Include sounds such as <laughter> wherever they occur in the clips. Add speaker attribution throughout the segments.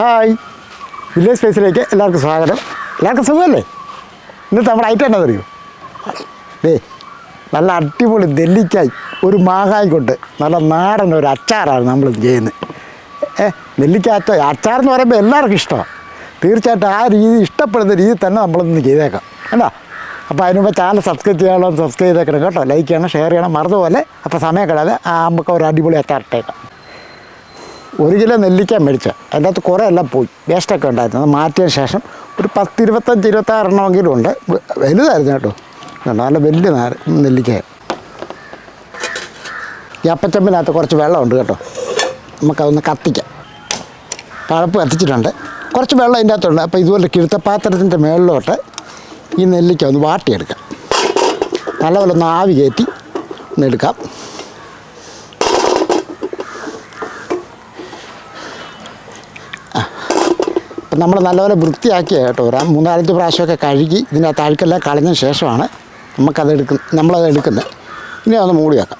Speaker 1: Hi. Village സ്പേസിലേക്ക് എല്ലാവർക്കും സ്വാഗതം. എല്ലാവർക്കും സുഖമല്ലേ? ഇന്നത്തെ നമ്മുടെ ഐറ്റം എന്നാ അറിയോ ദേ നല്ല അടിപൊളി നെല്ലിക്കായി. ഒരു മാങ്ങായി കൊണ്ട് നല്ല നാടൻ ഒരു അച്ചാറാണ് നമ്മൾ ചെയ്യുന്നത്. ഏ നെല്ലിക്ക അച്ചാർ എന്ന് പറയുമ്പോൾ എല്ലാവർക്കും ഇഷ്ടമാണ് തീർച്ചയായിട്ടും ആ രീതി ഇഷ്ടപ്പെടുന്ന രീതി തന്നെ നമ്മളൊന്ന് ചെയ്തേക്കാം. എന്താ അപ്പോൾ അതിന് മുമ്പ് ചാനൽ സബ്സ്ക്രൈബ് ചെയ്യാനുള്ള സബ്സ്ക്രൈബ് ചെയ്തേക്കണം കേട്ടോ. ലൈക്ക് ചെയ്യണം ഷെയർ ചെയ്യണം. മറന്നുപോലെ അപ്പോൾ സമയം ആ നമുക്ക് ഒരു അടിപൊളി അച്ചാർ ഇട്ടേക്കാം. ഒരു കിലോ നെല്ലിക്ക മേടിച്ച അതിന്റെ അകത്ത് കുറേ എല്ലാം പോയി. വേസ്റ്റൊക്കെ ഉണ്ടായിരുന്നു. അത് മാറ്റിയ ശേഷം ഒരു പത്ത് ഇരുപത്തഞ്ച് ഇരുപത്താറെണ്ണമെങ്കിലും ഉണ്ട്. വലുതായിരുന്നു കേട്ടോ. നല്ല വലിയ നെല്ലിക്ക. ഈ അപ്പച്ചമ്പിനകത്ത് കുറച്ച് വെള്ളമുണ്ട് കേട്ടോ. നമുക്കതൊന്ന് കത്തിക്കാം. പഴപ്പ് കത്തിച്ചിട്ടുണ്ട്. കുറച്ച് വെള്ളം അതിന്റെ അകത്തുണ്ട് അപ്പോൾ ഇതുപോലെ കിഴുത്തപ്പാത്രത്തിന്റെ മുകളിലോട്ട് ഈ നെല്ലിക്ക ഒന്ന് വാട്ടിയെടുക്കാം. നല്ലപോലെ ഒന്ന് ആവി കയറ്റി ഒന്ന് എടുക്കാം. അപ്പം നമ്മൾ നല്ലപോലെ വൃത്തിയാക്കിയ കേട്ടോ. ഒരു മൂന്നാലഞ്ച് പ്രാവശ്യമൊക്കെ കഴുകി ഇതിന്റെ താഴ്ക്കെല്ലാം കളഞ്ഞ ശേഷമാണ് നമുക്കത് എടുക്കുന്ന നമ്മളത് എടുക്കുന്നത്. ഇനി അതൊന്ന് മൂടി വെക്കാം.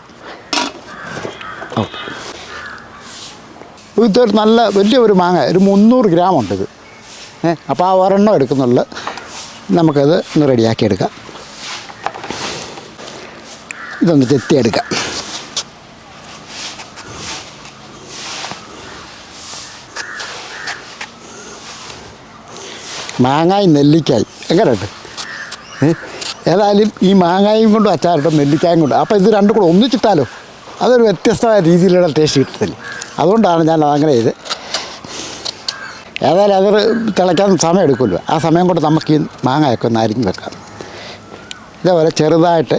Speaker 1: ഇത് ഇതൊരു നല്ല വലിയ ഒരു മാങ്ങ ഒരു മുന്നൂറ് ഗ്രാം ഉണ്ട് ഇത്. ഏ അപ്പോൾ ആ ഒരെണ്ണം എടുക്കുന്നുള്ളു. നമുക്കത് ഒന്ന് റെഡിയാക്കി എടുക്കാം ഇതൊന്ന് ചെത്തിയെടുക്കാം. മാങ്ങായി നെല്ലിക്കായി. എങ്ങനെയുണ്ട്? ഏതായാലും ഈ മാങ്ങായും കൊണ്ടും അച്ചാറിട്ടും നെല്ലിക്കായും കൊണ്ടും. അപ്പോൾ ഇത് രണ്ടും കൂടെ ഒന്നിച്ചിട്ടാലോ? അതൊരു വ്യത്യസ്തമായ രീതിയിലുള്ള ടേസ്റ്റ് കിട്ടത്തില്ല. അതുകൊണ്ടാണ് ഞാൻ അങ്ങനെ ചെയ്ത് ഏതായാലും അത് തിളയ്ക്കാൻ സമയം എടുക്കുമല്ലോ. ആ സമയം കൊണ്ട് നമുക്ക് ഈ മാങ്ങയൊക്കെ ഒന്ന് അരിഞ്ഞ് വെക്കാം. ഇതേപോലെ ചെറുതായിട്ട്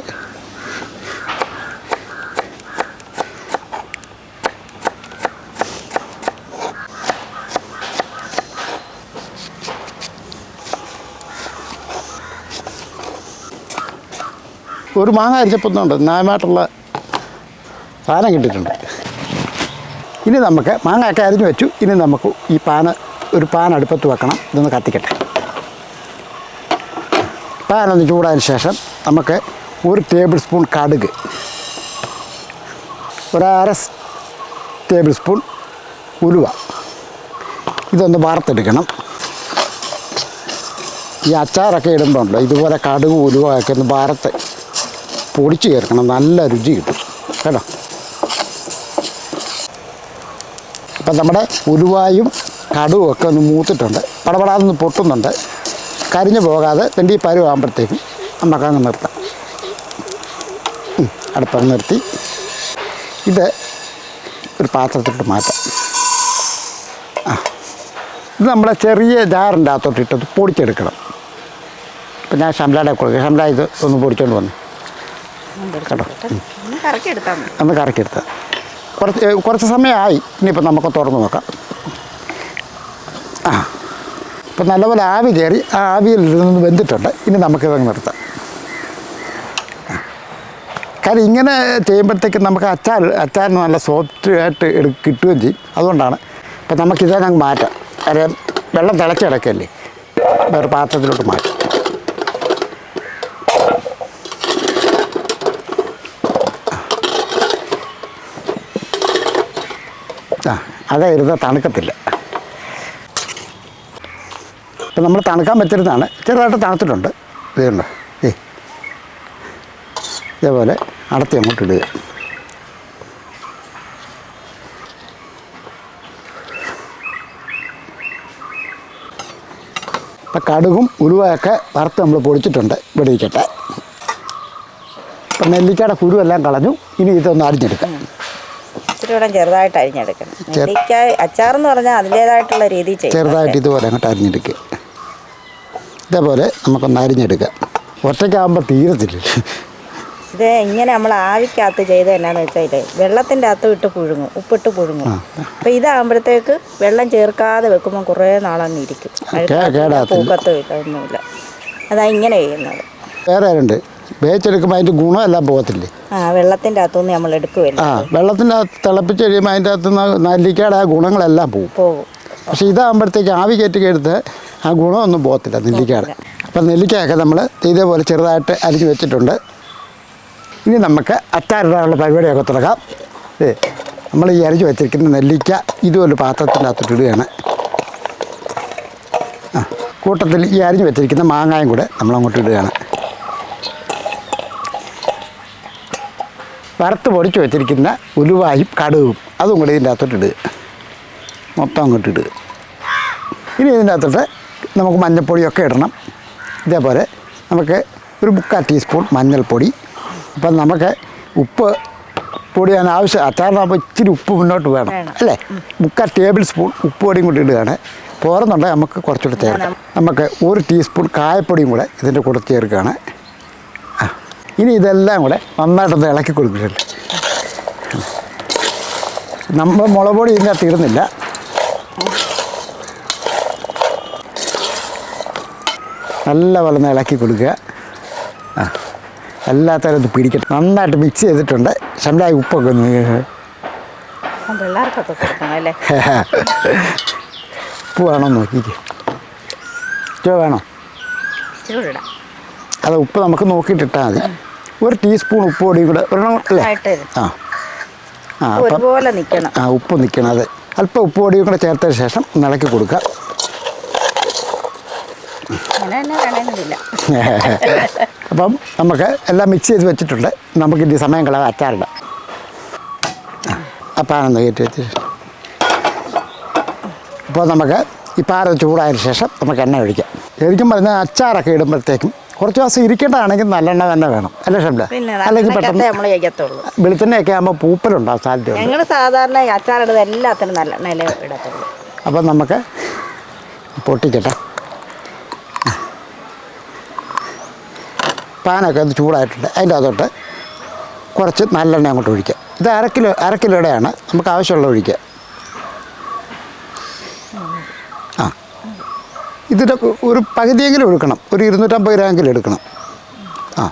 Speaker 1: ഒരു മാങ്ങ അരിച്ചപ്പൊന്നുണ്ട് ന്യായമായിട്ടുള്ള സാധനം കിട്ടിയിട്ടുണ്ട്. ഇനി നമുക്ക് മാങ്ങയൊക്കെ അരിഞ്ഞു വെച്ചു. ഇനി നമുക്ക് ഈ പാന ഒരു പാൻ അടുപ്പത്ത് വെക്കണം. ഇതൊന്ന് കത്തിക്കട്ടെ. പാനൊന്ന് ചൂടായതിന് ശേഷം നമുക്ക് ഒരു ടേബിൾ സ്പൂൺ കടുക് ഒരര ടേബിൾ സ്പൂൺ ഉലുവ. ഇതൊന്ന് വറുത്തെടുക്കണം. ഈ അച്ചാറൊക്കെ ഇടുമ്പോണ്ടല്ലോ ഇതുപോലെ കടുക് ഉലുവ ഒക്കെ ഒന്ന് വറുത്ത് പൊടിച്ച് ചേർക്കണം. നല്ല രുചി കിട്ടും. കേട്ടോ? അപ്പം നമ്മുടെ ഉലുവായും കടുവും ഒക്കെ ഒന്ന് മൂത്തിട്ടുണ്ട്. പടപടാതൊന്ന് പൊട്ടുന്നുണ്ട്. കരിഞ്ഞു പോകാതെ വെണ്ടി പരുവാകുമ്പോഴത്തേക്കും നമുക്കങ്ങ് നിർത്താം. അടുപ്പം നിർത്തി. ഇത് ഒരു പാത്രത്തിട്ട് മാറ്റാം. ആ ഇത് നമ്മളെ ചെറിയ ജാറിന്റെ അകത്തോട്ട് ഇട്ടത് പൊടിച്ചെടുക്കണം. ഇപ്പം ഞാൻ ഷംലാടെ കൊടുക്കുക ഷംല ഇത് ഒന്ന് പൊടിച്ചോണ്ട് വന്നു. കേട്ടോ.
Speaker 2: ഒന്ന് കറക്കി എടുത്താൽ മതി.
Speaker 1: ഒന്ന് കറക്കിയെടുത്ത്. കുറച്ച് കുറച്ച് സമയമായി. ഇനിയിപ്പോൾ നമുക്ക് തുറന്ന് നോക്കാം. ആ. ഇപ്പം നല്ലപോലെ ആവി കയറി ആ ആവിയിൽ നിന്ന് വെന്തിട്ടുണ്ട്. ഇനി നമുക്കിതങ്ങ് നിർത്താം. കാര്യം ഇങ്ങനെ ചെയ്യുമ്പോഴത്തേക്ക് നമുക്ക് അച്ചാർ അച്ചാറിന് നല്ല സോഫ്റ്റ് ആയിട്ട് എടു കിട്ടുകയും ചെയ്യും. അതുകൊണ്ടാണ് ഇപ്പം നമുക്കിതേ അങ്ങ് മാറ്റാം. കാര്യം വെള്ളം തിളച്ചിടക്കല്ലേ വേറെ പാത്രത്തിലോട്ട് മാറ്റാം. ആ അതെ ഇരുന്ന് തണുക്കത്തില്ല. ഇപ്പം നമ്മൾ തണുക്കാൻ പറ്റരുതാണ് ചെറുതായിട്ട് തണുത്തിട്ടുണ്ട്. ഇതുണ്ട് ഏ ഇതേപോലെ അടത്തി അങ്ങോട്ട് ഇടുക. ഇപ്പം കടുകും ഉലുവയൊക്കെ വറുത്ത് നമ്മൾ പൊടിച്ചിട്ടുണ്ട്. വെടിയിക്കട്ടെ. ഇപ്പം നെല്ലിക്കയുടെ കുരുവെല്ലാം കളഞ്ഞു. ഇനി ഇതൊന്ന് അരിഞ്ഞെടുക്കാം.
Speaker 2: ഇച്ചിരി ചെറുതായിട്ട് അരിഞ്ഞെടുക്കണം. നെല്ലിക്ക അച്ചാറെന്ന് പറഞ്ഞാൽ അതിന്റെതായിട്ടുള്ള രീതി
Speaker 1: ചെറുതായിട്ട് ഇതുപോലെ അങ്ങോട്ട് അരിഞ്ഞെടുക്കുക. ഇതേപോലെ നമുക്കൊന്ന് അരിഞ്ഞെടുക്കാം ഒറ്റയ്ക്കാകുമ്പോൾ തീരത്തില്ല.
Speaker 2: ഇത് ഇങ്ങനെ നമ്മൾ ആവിക്കകത്ത് ചെയ്ത് എന്നാന്ന് വെച്ചാൽ വെള്ളത്തിന്റെ അകത്ത് ഇട്ട് പുഴുങ്ങും ഉപ്പിട്ട് പുഴുങ്ങും. അപ്പം ഇതാകുമ്പോഴത്തേക്ക് വെള്ളം ചേർക്കാതെ വെക്കുമ്പോൾ കുറേ നാളങ്ങ് ഇരിക്കും.
Speaker 1: പൂക്കത്ത്
Speaker 2: ഇട്ടൊന്നുമില്ല ഒന്നുമില്ല അതാ ഇങ്ങനെ ചെയ്യുന്നത്.
Speaker 1: വേറെ ആരുണ്ട്? വേവിച്ചെടുക്കുമ്പോൾ അതിന്റെ ഗുണമെല്ലാം പോകത്തില്ലേ?
Speaker 2: ആ വെള്ളത്തിന്റെ അകത്തുനിന്ന് നമ്മൾ എടുക്കുമല്ലോ
Speaker 1: ആ വെള്ളത്തിന്റെ അകത്ത് തിളപ്പിച്ച് കഴിയുമ്പോൾ അതിന്റെ അകത്ത് നെല്ലിക്കയുടെ ആ ഗുണങ്ങളെല്ലാം പോകും.
Speaker 2: പോകും.
Speaker 1: പക്ഷേ ഇതാകുമ്പോഴത്തേക്ക് ആവി കയറ്റി എടുത്ത് ആ ഗുണമൊന്നും പോകത്തില്ല നെല്ലിക്കയുടെ. അപ്പം നെല്ലിക്കയൊക്കെ നമ്മൾ ഇതേപോലെ ചെറുതായിട്ട് അരിഞ്ഞ് വെച്ചിട്ടുണ്ട്. ഇനി നമുക്ക് അച്ചാറിടാനുള്ള പരിപാടിയൊക്കെ തുടങ്ങാം. ഏ നമ്മൾ ഈ അരിഞ്ഞ് വെച്ചിരിക്കുന്ന നെല്ലിക്ക ഇതുപോലെ പാത്രത്തിന്റെ അകത്തോട്ട് ഇടുകയാണ്. ആ കൂട്ടത്തിൽ ഈ അരിഞ്ഞ് വെച്ചിരിക്കുന്ന മാങ്ങായും കൂടെ നമ്മൾ അങ്ങോട്ട് ഇടുകയാണ്. വറുത്ത് പൊടിച്ച് വെച്ചിരിക്കുന്ന ഉലുവായും കടുകും. അതും കൂടി ഇതിന്റെ അകത്തോട്ട് ഇടുക മൊത്തം അങ്ങോട്ട് ഇടുക ഇനി ഇതിന്റെ അകത്തോട്ട് നമുക്ക് മഞ്ഞൾപ്പൊടിയൊക്കെ ഇടണം. ഇതേപോലെ നമുക്ക് ഒരു മുക്കാൽ ടീസ്പൂൺ മഞ്ഞൾപ്പൊടി. അപ്പം നമുക്ക് ഉപ്പ് പൊടിയാൻ ആവശ്യം അച്ചാറിനാകുമ്പോൾ ഇച്ചിരി ഉപ്പ് മുന്നോട്ട് വേണം. അല്ലേ? മുക്കാൽ ടേബിൾ സ്പൂൺ ഉപ്പ് പൊടിയും കൂടി ഇടുകയാണ്. പോരെന്നുണ്ടെങ്കിൽ നമുക്ക് കുറച്ചുകൂടി ചേർക്കാം. നമുക്ക് ഒരു ടീസ്പൂൺ കായപ്പൊടിയും കൂടെ ഇതിന്റെ കൂടെ ചേർക്കുകയാണ്. ഇനി ഇതെല്ലാം കൂടെ നന്നായിട്ടൊന്ന് ഇളക്കി കൊടുക്കുന്നുണ്ട് നമ്മൾ മുളക് പൊടി ഇതിന്റെ അകത്ത് ഇടുന്നില്ല. നല്ല പോലെ ഒന്ന് ഇളക്കി കൊടുക്കുക. ആ എല്ലാത്തരം ഇത് പിടിക്കട്ടെ. നന്നായിട്ട് മിക്സ് ചെയ്തിട്ടുണ്ട്. ശമ്പളായി ഉപ്പൊക്കെ ഒന്ന് <laughs> ഉപ്പ് വേണോ നോക്കിക്ക്. വേണോ? അത് ഉപ്പ് നമുക്ക് നോക്കിയിട്ടിട്ടാൽ മതി. ഒരു ടീസ്പൂൺ ഉപ്പ് പൊടിയും കൂടെ ഒരെണ്ണം അല്ലേ? ആ. ആ
Speaker 2: ഒരുപോലെ നിൽക്കണം
Speaker 1: ആ ഉപ്പ് നിൽക്കണം അത്. അല്പം ഉപ്പ് പൊടിയും കൂടെ ചേർത്തതിന് ശേഷം ഇളക്കി കൊടുക്കുക. <laughs> അപ്പം നമുക്ക് എല്ലാം മിക്സ് ചെയ്ത് വെച്ചിട്ടുണ്ട്. നമുക്ക് ഇനി സമയം കളയാൻ അച്ചാറിടാം. പാനൊന്ന് കയറ്റി വെച്ച്. അപ്പോൾ നമുക്ക് ഈ പാറ ചൂടായതിന് ശേഷം നമുക്ക് എണ്ണ ഒഴിക്കാം. ശരിക്കും പറഞ്ഞാൽ അച്ചാറൊക്കെ ഇടുമ്പോഴത്തേക്കും കുറച്ച് ദിവസം ഇരിക്കേണ്ടതാണെങ്കിൽ നല്ലെണ്ണ തന്നെ വേണം. അല്ലേ ഷംല? അല്ലെങ്കിൽ പെട്ടെന്ന്
Speaker 2: നമ്മൾ
Speaker 1: ആകുമ്പോൾ പൂപ്പലുണ്ടാവും സാധ്യത
Speaker 2: ഞങ്ങൾ സാധാരണ അച്ചാറിടുന്നത് എല്ലാത്തിനും നല്ല നില ഇടത്തുള്ളൂ.
Speaker 1: അപ്പം നമുക്ക് പൊട്ടിക്കട്ടെ. പാനൊക്കെ ഒന്ന് ചൂടായിട്ടുണ്ട്. അതിന്റെ അകത്തോട്ട് കുറച്ച് നല്ലെണ്ണ അങ്ങോട്ട് ഒഴിക്കുക ഇത് അര കിലോ അര കിലോയുടെയാണ്. നമുക്ക് ആവശ്യമുള്ള ഒഴിക്കുക ഇതിന്റെ ഒരു പകുതിയെങ്കിലും എടുക്കണം. ഒരു ഇരുന്നൂറ്റമ്പത് ഗ്രാമെങ്കിലും എടുക്കണം. ആ.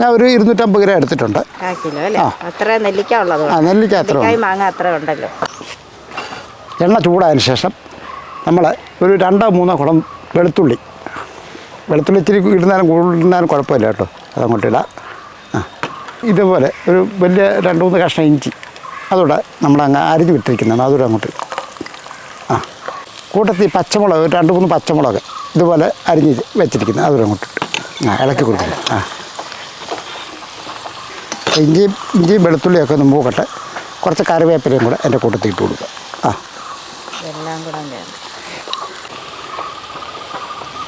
Speaker 1: ഞാൻ ഒരു ഇരുന്നൂറ്റമ്പത് ഗ്രാം എടുത്തിട്ടുണ്ട്.
Speaker 2: നെല്ലിക്ക ഉള്ളത്
Speaker 1: ആ നെല്ലിക്ക അത്ര
Speaker 2: മാങ്ങ അത്ര ഉണ്ടല്ലോ.
Speaker 1: എണ്ണ ചൂടായതിന് ശേഷം നമ്മൾ ഒരു രണ്ടോ മൂന്നോ കുളം വെളുത്തുള്ളി. വെളുത്തുള്ളി ഇച്ചിരി ഇടുന്നാലും കൂടുന്നാലും കുഴപ്പമില്ല കേട്ടോ. അതങ്ങോട്ട് ഇടാം. ആ. ഇതുപോലെ ഒരു വലിയ രണ്ട് മൂന്ന് കഷ്ണം ഇഞ്ചി. അതുകൂടെ നമ്മളങ്ങ് അരിഞ്ഞ് വിട്ടിരിക്കുന്നതാണ്. അതുകൂടെ അങ്ങോട്ട് കൂട്ടത്തിൽ പച്ചമുളക് ഒരു രണ്ട് മൂന്ന് പച്ചമുളക് ഇതുപോലെ അരിഞ്ഞ് വെച്ചിരിക്കുന്നത് അതും അങ്ങോട്ട് ആ ഇളക്കി കൊടുക്കുക ആ. ഇഞ്ചി ഇഞ്ചിയും വെളുത്തുള്ളിയൊക്കെ ഒന്ന് മൂക്കട്ടെ. കുറച്ച് കറിവേപ്പിലയും കൂടെ എന്റെ കൂട്ടത്തിൽ ഇട്ട് കൊടുക്കുക ആ.
Speaker 2: എല്ലാം കൂടെ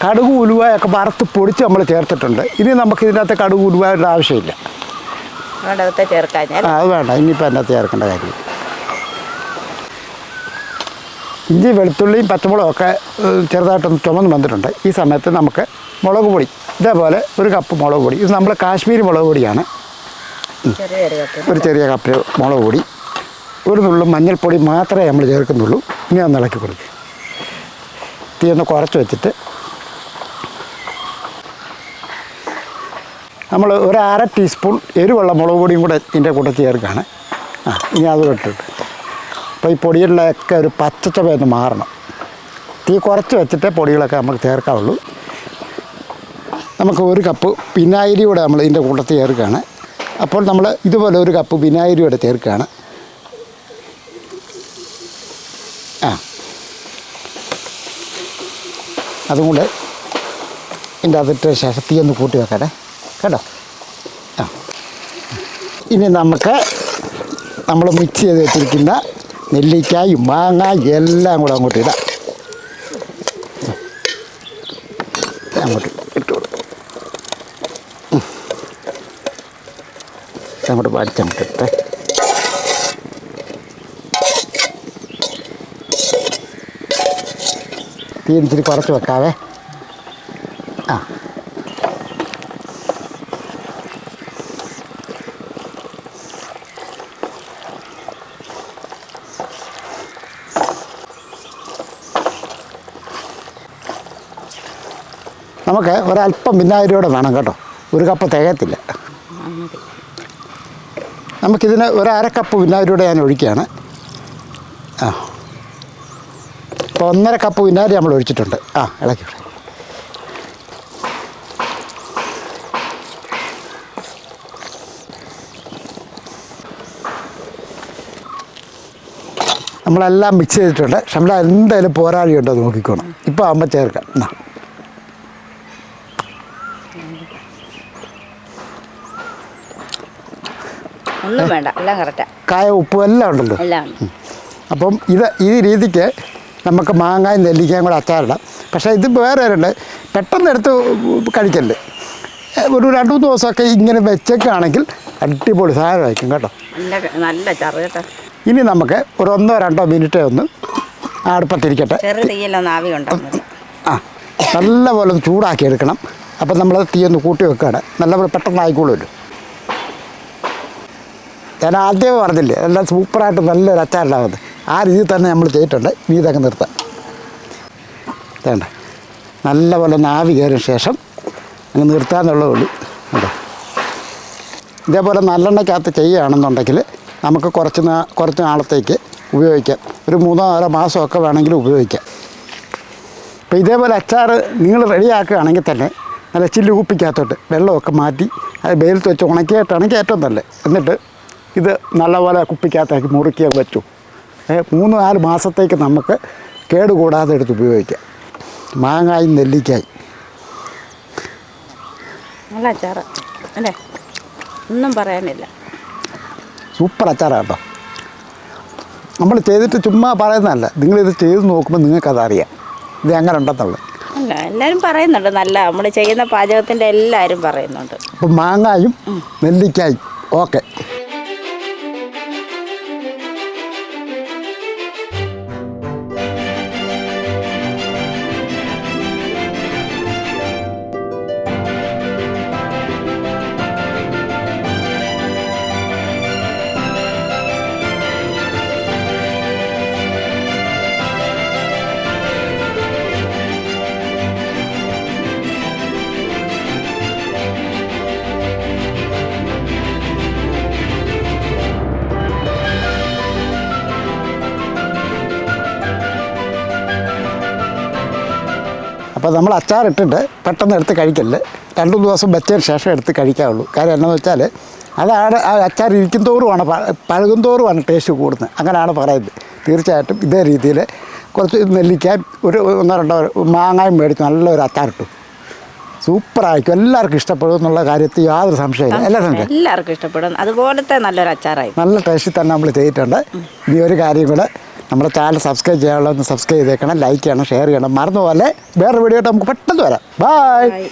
Speaker 1: കടുക് ഉലുവയൊക്കെ വറുത്ത് പൊടിച്ച് നമ്മൾ ചേർത്തിട്ടുണ്ട്. ഇനി നമുക്ക് ഇതിനകത്ത് കടുക് ഉലുവയുടെ ആവശ്യമില്ല. അത് വേണ്ട. ഇനിയിപ്പോൾ അതിനകത്ത് ചേർക്കേണ്ട കാര്യം ഇഞ്ചി വെളുത്തുള്ളിയും പച്ചമുളകും ഒക്കെ ചെറുതായിട്ടൊന്ന് ചുമന്ന് വന്നിട്ടുണ്ട്. ഈ സമയത്ത് നമുക്ക് മുളക് പൊടി ഇതേപോലെ ഒരു കപ്പ് മുളക് പൊടി. ഇത് നമ്മൾ കാശ്മീരി മുളക് പൊടിയാണ്.
Speaker 2: ഒരു
Speaker 1: ഒരു ചെറിയ കപ്പ് മുളക് പൊടി. ഒരു നുള്ളു മഞ്ഞൾപ്പൊടി മാത്രമേ നമ്മൾ ചേർക്കുന്നുള്ളൂ. ഇനി ഒന്ന് ഇളക്കി കൊടുക്കും. തീ ഒന്ന് കുറച്ച് വെച്ചിട്ട് നമ്മൾ ഒരു അര ടീസ്പൂൺ എരിവുള്ള മുളക് പൊടിയും കൂടെ ഇതിന്റെ കൂടെ ചേർക്കുകയാണ് ആ ഇനി അത് ഇട്ടിട്ട്. അപ്പോൾ ഈ പൊടികളിലൊക്കെ ഒരു പച്ചച്ചവ ഒന്ന് മാറണം. തീ കുറച്ച് വെച്ചിട്ടേ പൊടികളൊക്കെ നമുക്ക് ചേർക്കാവുള്ളൂ. നമുക്ക് ഒരു കപ്പ് വിനാഗിരി കൂടെ നമ്മൾ ഇതിന്റെ കൂട്ടത്തിൽ ചേർക്കുകയാണ്. അപ്പോൾ നമ്മൾ ഇതുപോലെ ഒരു കപ്പ് വിനാഗിരി കൂടെ ചേർക്കുകയാണ്. ആ. അതും കൂടെ ഇതിന്റെ അതിട്ട് ശേഷം തീ ഒന്ന് കൂട്ടി വെക്കട്ടെ കേട്ടോ? ആ. ഇനി നമുക്ക് നമ്മൾ മിക്സ് ചെയ്ത് വെച്ചിരിക്കുന്ന നെല്ലിക്കായും മാങ്ങ എല്ലാം കൂടെ അങ്ങോട്ട് ഇടാം. അങ്ങോട്ട് ഇട്ട് കൊടുക്കും. അങ്ങോട്ട് പഠിച്ചങ്ങോട്ട് ഇട്ടേ. തീ ഇച്ചിരി കുറച്ച് വെക്കാവേ. ആ. നമുക്ക് ഒരല്പം വിനാഗിരിയോടെ വേണം കേട്ടോ. ഒരു കപ്പ് തികയത്തില്ല. നമുക്കിതിന് ഒരു അര കപ്പ് വിനാഗിരിയോടെ ഞാൻ ഒഴിക്കുകയാണ്. ആ. അപ്പോൾ ഒന്നര കപ്പ് വിനാഗിരി നമ്മൾ ഒഴിച്ചിട്ടുണ്ട്. ആ ഇളക്കി. നമ്മളെല്ലാം മിക്സ് ചെയ്തിട്ടുണ്ട്. ഷംല എന്തായാലും പോരാളിയുണ്ടോ നോക്കിക്കോണം. ഇപ്പോൾ ആകുമ്പോൾ ചേർക്കാം. എന്നാ.
Speaker 2: ഒന്നും വേണ്ട എല്ലാം കറക്റ്റാ
Speaker 1: കായ ഉപ്പും എല്ലാം ഉണ്ടല്ലോ.
Speaker 2: എല്ലാം ഉണ്ട്.
Speaker 1: അപ്പം ഇത് ഈ രീതിക്ക് നമുക്ക് മാങ്ങായും നെല്ലിക്കയും കൂടെ അച്ചാറിടാം. പക്ഷേ ഇത് വേറെ ഉണ്ട് പെട്ടെന്ന് എടുത്ത് കഴിക്കല്ലേ. ഒരു രണ്ട് മൂന്ന് ദിവസമൊക്കെ ഇങ്ങനെ വെച്ചേക്കാണെങ്കിൽ അടിപൊളി സാധനമായിരിക്കും കേട്ടോ.
Speaker 2: നല്ല ചറു കേട്ടോ.
Speaker 1: ഇനി നമുക്ക് ഒരു ഒന്നോ രണ്ടോ മിനിറ്റേ ഒന്ന് അടുപ്പത്തിരിക്കട്ടെ. ആ നല്ലപോലെ ഒന്ന് ചൂടാക്കി എടുക്കണം. അപ്പം നമ്മൾ തീ ഒന്ന് കൂട്ടി വെക്കുകയാണ്. നല്ലപോലെ പെട്ടെന്ന് ആയിക്കോളുമല്ലോ. ഞാൻ ആദ്യമേ പറഞ്ഞില്ലേ എല്ലാം സൂപ്പറായിട്ട് നല്ലൊരു അച്ചാറുണ്ടാകുന്നത് ആ രീതിയിൽ തന്നെ നമ്മൾ ചെയ്തിട്ടുണ്ട്. ഇനി നിർത്താം. വേണ്ട. നല്ലപോലെ നാവി കയറിയ ശേഷം അങ്ങ് നിർത്താന്നുള്ളതേ ഉള്ളൂ. കേട്ടോ ഇതേപോലെ നല്ലെണ്ണയ്ക്കകത്ത് ചെയ്യുകയാണെന്നുണ്ടെങ്കിൽ നമുക്ക് കുറച്ച് നാ കുറച്ച് നാളത്തേക്ക് ഉപയോഗിക്കാം. ഒരു മൂന്നോ നാലോ മാസമൊക്കെ വേണമെങ്കിൽ ഉപയോഗിക്കാം. അപ്പോൾ ഇതേപോലെ അച്ചാർ നിങ്ങൾ റെഡിയാക്കുകയാണെങ്കിൽ തന്നെ നല്ല ചില്ല് കുപ്പിക്കകത്തോട്ട് വെള്ളമൊക്കെ മാറ്റി അത് വെയിലത്ത് വെച്ച് ഉണക്കിയിട്ടാണെങ്കിൽ ഏറ്റവും നല്ലത്. എന്നിട്ട് ഇത് നല്ലപോലെ കുപ്പിക്കകത്തേക്ക് മുറുക്കിയാൽ പറ്റും. മൂന്ന് നാല് മാസത്തേക്ക് നമുക്ക് കേടുകൂടാതെ എടുത്ത് ഉപയോഗിക്കാം. മാങ്ങായും നെല്ലിക്കായും.
Speaker 2: നല്ല അച്ചാറ്. അല്ലേ? ഒന്നും പറയാനില്ല.
Speaker 1: സൂപ്പർ അച്ചാറാണ് കേട്ടോ. നമ്മൾ ചെയ്തിട്ട് ചുമ്മാ പറയുന്നതല്ല. ഇത് ചെയ്ത് നോക്കുമ്പോൾ നിങ്ങൾക്കത് അറിയാം ഇത് എങ്ങനെ ഉണ്ടെന്നുള്ളത്.
Speaker 2: അല്ല എല്ലാവരും പറയുന്നുണ്ട് നല്ല. നമ്മൾ ചെയ്യുന്ന പാചകത്തിന്റെ എല്ലാവരും പറയുന്നുണ്ട്.
Speaker 1: അപ്പം മാങ്ങായും നെല്ലിക്കായും. ഓക്കെ. അപ്പോൾ നമ്മൾ അച്ചാറിട്ടിട്ട് പെട്ടെന്ന് എടുത്ത് കഴിക്കല്ല് രണ്ടു ദിവസം വെച്ചതിന് ശേഷം എടുത്ത് കഴിക്കാവുള്ളൂ. കാര്യം എന്താണെന്ന് വെച്ചാൽ അതാണ് ആ അച്ചാർ ഇരിക്കും തോറുമാണ് പ- പഴകും തോറുമാണ് ടേസ്റ്റ് കൂടുന്നത്. അങ്ങനെയാണ് പറയുന്നത്. തീർച്ചയായിട്ടും ഇതേ രീതിയിൽ കുറച്ച് നെല്ലിക്കായും ഒരു ഒന്നോ രണ്ടോ മാങ്ങായും മേടിച്ച് നല്ലൊരു അച്ചാറിട്ടു. സൂപ്പറായിരിക്കും. എല്ലാവർക്കും ഇഷ്ടപ്പെടും എന്നുള്ള കാര്യത്തിൽ യാതൊരു സംശയമില്ല. എല്ലാവർക്കും
Speaker 2: എല്ലാവർക്കും ഇഷ്ടപ്പെടും. അതുപോലത്തെ നല്ലൊരു അച്ചാറായി.
Speaker 1: നല്ല ടേസ്റ്റിൽ തന്നെ നമ്മൾ ചെയ്തിട്ടുണ്ട്. ഇനി ഒരു കാര്യം കൂടെ നമ്മുടെ ചാനൽ സബ്സ്ക്രൈബ് ചെയ്യാനുള്ള സബ്സ്ക്രൈബ് ചെയ്തേക്കണം ലൈക്ക് ചെയ്യണം ഷെയർ ചെയ്യണം. മറന്നുപോലെ വേറൊരു വേറെ വീഡിയോ ആയിട്ട് നമുക്ക് പെട്ടെന്ന് വരാം. Bye
Speaker 2: Bye.